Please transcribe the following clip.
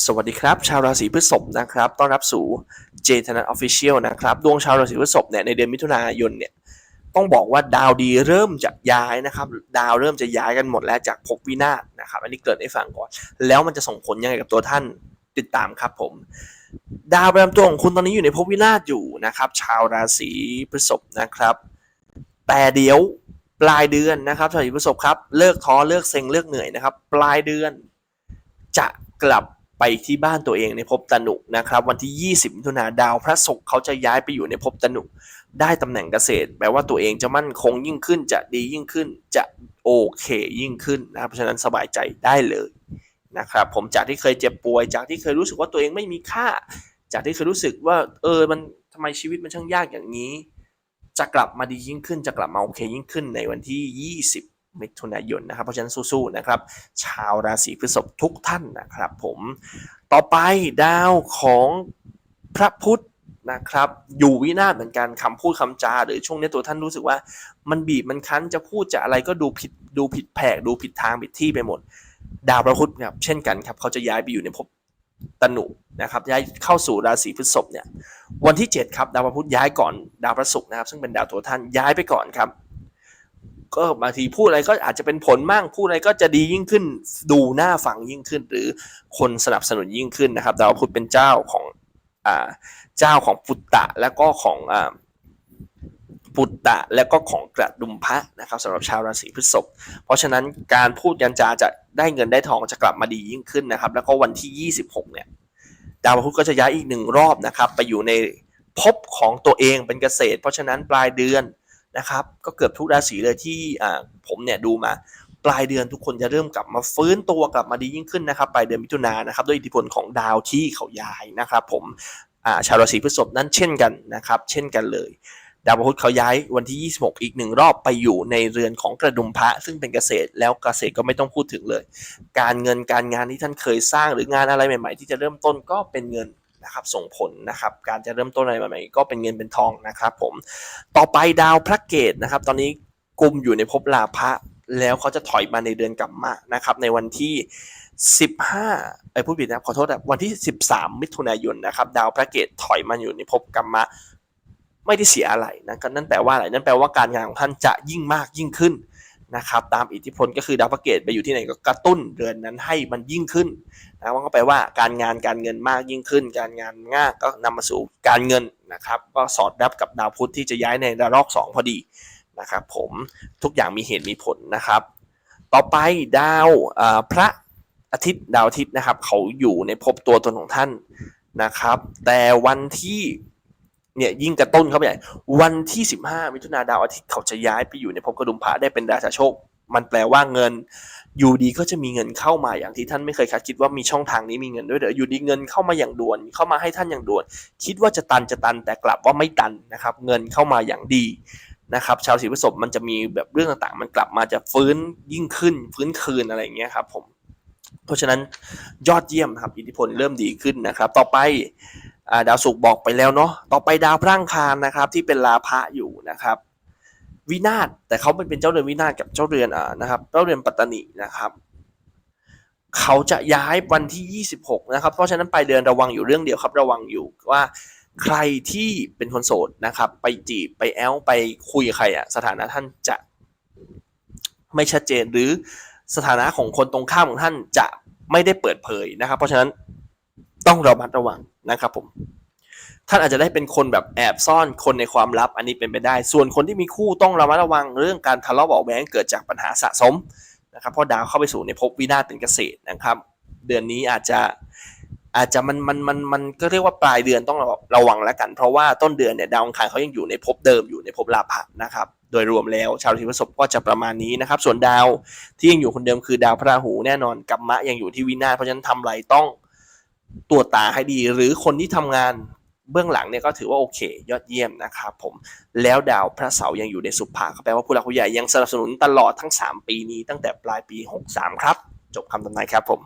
สวัสดีครับ ชาวราศีพฤษภนะครับต้อนรับสู่เจธนัทออฟฟิเชียลนะครับ ดวงชาวราศีพฤษภเนี่ยในเดือนมิถุนายนเนี่ยต้องบอกว่าดาวดีเริ่มจะย้ายนะครับ ดาวเริ่มจะย้ายกันหมดแล้วจากภพวินาศนะครับ อันนี้เกิดให้ฟังก่อน แล้วมันจะส่งผลยังไงกับตัวท่านติดตามครับผม ดาวประจำตัวของคุณตอนนี้อยู่ในภพวินาศอยู่นะครับ ชาวราศีพฤษภนะครับ แต่เดี๋ยวปลายเดือนนะครับชาวราศีพฤษภครับเลิกท้อเลิกเซ็งเลิกเหนื่อยนะครับ ปลายเดือนจะกลับ ไปที่บ้านตัวเองในภพตนุนะครับ วันที่ 20มิถุนาดาวพระศุกร์เขาจะย้ายไปอยู่ในภพตนุได้ตำแหน่งเกษตร แปลว่าตัวเองจะมั่นคงยิ่งขึ้น จะดียิ่งขึ้น จะโอเคยิ่งขึ้นนะครับเพราะฉะนั้นสบายใจได้เลยนะครับ ผมจากที่เคยเจ็บป่วย จากที่เคยรู้สึกว่าตัวเองไม่มีค่า จากที่เคยรู้สึกว่า เออมันทำไมชีวิตมันช่างยากอย่างนี้ จะกลับมาดียิ่งขึ้น จะกลับมาโอเคยิ่งขึ้นในวันที่ 20 มิถุนายนนะครับ เพราะฉะนั้นสู้ๆนะครับ ชาวราศีพฤษภทุกท่านนะครับ ผมต่อไปดาวของพระพุธนะครับ อยู่วินาศเหมือนกันคำพูดคำจา หรือช่วงนี้ตัวท่านรู้สึกว่า มันบีบมันคั้นจะพูดจะอะไรก็ดูผิดดูผิดแผกดูผิดทางผิดที่ไปหมด ดาวพระพุธครับเช่นกันครับเขาจะย้ายไปอยู่ในภพตนุนะครับย้ายเข้าสู่ราศีพฤษภเนี่ยวันที่ 7 ครับดาวพระพุธย้ายก่อนดาวพระศุกร์นะครับ ซึ่งเป็นดาวตัวท่านย้ายไปก่อนครับ ก็บางทีพูดอะไรก็อาจจะเป็นผลมั่งพูดอะไรก็จะดียิ่งขึ้น ดูหน้าฟังยิ่งขึ้น หรือคนสนับสนุนยิ่งขึ้นนะครับดาวพุธเป็นเจ้าของอ่าเจ้าของปุตตะแล้วก็ของอ่าปุตตะแล้วก็ของกระดุมพระนะครับสำหรับชาวราศีพฤษภเพราะฉะนั้นการพูดยันจาจะได้เงินได้ทองจะกลับมาดียิ่งขึ้นนะครับ แล้วก็วันที่ 26 เนี่ยดาวพุธก็จะย้ายอีกหนึ่งรอบนะครับ ไปอยู่ในภพของตัวเองเป็นเกษตร เพราะฉะนั้นปลายเดือน นะครับก็เกือบทุกราศีเลยที่ผมเนี่ยดูมาปลายเดือนทุกคนจะเริ่มกลับมาฟื้นตัวกลับมาดียิ่งขึ้นนะครับปลายเดือนมิถุนายนนะครับด้วยอิทธิพลของดาวที่เขาย้ายนะครับผมาชาวราศีพฤษภนั้นเช่นกันนะครับเช่นกันเลยดาวพุธเขาย้ายวันที่ 26 อีกหนึ่งรอบไปอยู่ในเรือนของกระดุมพระ ซึ่งเป็นเกษตรแล้วเกษตรก็ไม่ต้องพูดถึงเลย การเงินการงานที่ท่านเคยสร้างหรืองานอะไรใหม่ ๆ ที่จะเริ่มต้นก็เป็นเงิน นะครับส่งผลนะครับการจะเริ่มต้นอะไรใหม่ๆก็เป็นเงินเป็นทองนะครับผมต่อไปดาวพระเกตนะครับตอนนี้กลุ่มอยู่ในภพลาภะแล้วเขาจะถอยมาในเดือนกัมมะนะครับในวันที่ 15ไอ้ผู้ผิดนะขอโทษนะวันที่ 13 มิถุนายนนะครับดาวพระเกตถอยมาอยู่ในภพกัมมะไม่ได้เสียอะไรนะก็นั่นแปลว่าอะไรนั่นแปลว่าการงานของท่านจะยิ่งมากยิ่งขึ้น นะครับตามอิทธิพลก็คือดาวพระเกตไปอยู่ที่ไหนก็กระตุ้นเดือนนั้นให้มันยิ่งขึ้นนะว่าก็แปลว่าการงานการเงินมากยิ่งขึ้น การงานง่ายก็นำมาสู่การเงินนะครับก็สอดรับกับดาวพุธที่จะย้ายในระลอก 2 พอดีนะครับผมทุกอย่างมีเหตุมีผลนะครับ ต่อไปดาวพระอาทิตย์ดาวอาทิตย์นะครับเขาอยู่ในภพตัวตนของท่านนะครับ แต่วันที่ เนี่ยยิ่งกระตุ้นเข้าไปใหญ่วันที่15มิถุนาดาวอาทิตย์เขาจะย้ายไปอยู่ในภพกระดุมพระได้เป็นราชาโชค มันแปลว่าเงินอยู่ดีก็จะมีเงินเข้ามาอย่างที่ท่านไม่เคยคาดคิดว่ามีช่องทางนี้มีเงินด้วยเด้ออยู่ดีเงินเข้ามาอย่างด่วนเข้ามาให้ท่านอย่างด่วน คิดว่าจะตันจะตันแต่กลับว่าไม่ตันนะครับเงินเข้ามาอย่างดีนะครับชาวสีพฤษภมันจะมีแบบเรื่องต่างๆ มันกลับมาจะฟื้นยิ่งขึ้น ฟื้นคืนอะไรอย่างเงี้ยครับผมเพราะฉะนั้นยอดเยี่ยมครับอิทธิพลเริ่มดีขึ้นนะครับ ต่อไป ดาวศุกร์บอกไปแล้วเนาะต่อไปดาวพระอังคารนะครับ ที่เป็นลาภะอยู่นะครับ วินาศแต่เขาเป็นเจ้าเรือนวินาศกับเจ้าเรือนอ่านะครับเจ้าเรือนปัตตานีนะครับ เขาจะย้ายวันที่ 26 นะครับ เพราะฉะนั้นปลายเดือนระวังอยู่เรื่องเดียวครับ ระวังอยู่ว่าใครที่เป็นคนโสดนะครับ ไปจีบไปแอลไปคุยใครอะสถานะท่านจะไม่ชัดเจนหรือสถานะของคนตรงข้ามของท่านจะไม่ได้เปิดเผยนะครับ เพราะฉะนั้น ต้องระมัดระวังนะครับผมท่านอาจจะได้เป็นคนแบบแอบซ่อนคนในความลับอันนี้เป็นไปได้ ส่วนคนที่มีคู่ต้องระมัดระวังเรื่องการทะเลาะเบาะแว้งเกิดจากปัญหาสะสมนะครับเพราะดาวเข้าไปสู่ในภพวินาศเป็นเกษตรนะครับ เดือนนี้อาจจะอาจจะมันมันมันมันก็เรียกว่าปลายเดือนต้องระระวังแล้วกัน เพราะว่าต้นเดือนเนี่ยดาวอังคารเขายังอยู่ในภพเดิมอยู่ในภพลาภะนะครับโดยรวมแล้วชาวราศีพฤษภก็จะประมาณนี้นะครับ ส่วนดาวที่ยังอยู่คนเดิมคือดาวพระราหูแน่นอนกัมมะยังอยู่ที่วินาศเพราะฉะนั้นทำอะไรต้อง ตรวจตาให้ดี หรือคนที่ทำงานเบื้องหลังเนี่ยก็ถือว่าโอเค ยอดเยี่ยมนะครับผมแล้วดาวพระเสาร์ยังอยู่ในสุภาก็แปลว่าผู้หลักผู้ใหญ่ยังสนับสนุนตลอดทั้ง 3 ปีนี้ตั้งแต่ปลายปี 63 ครับ จบคำทำนายครับผม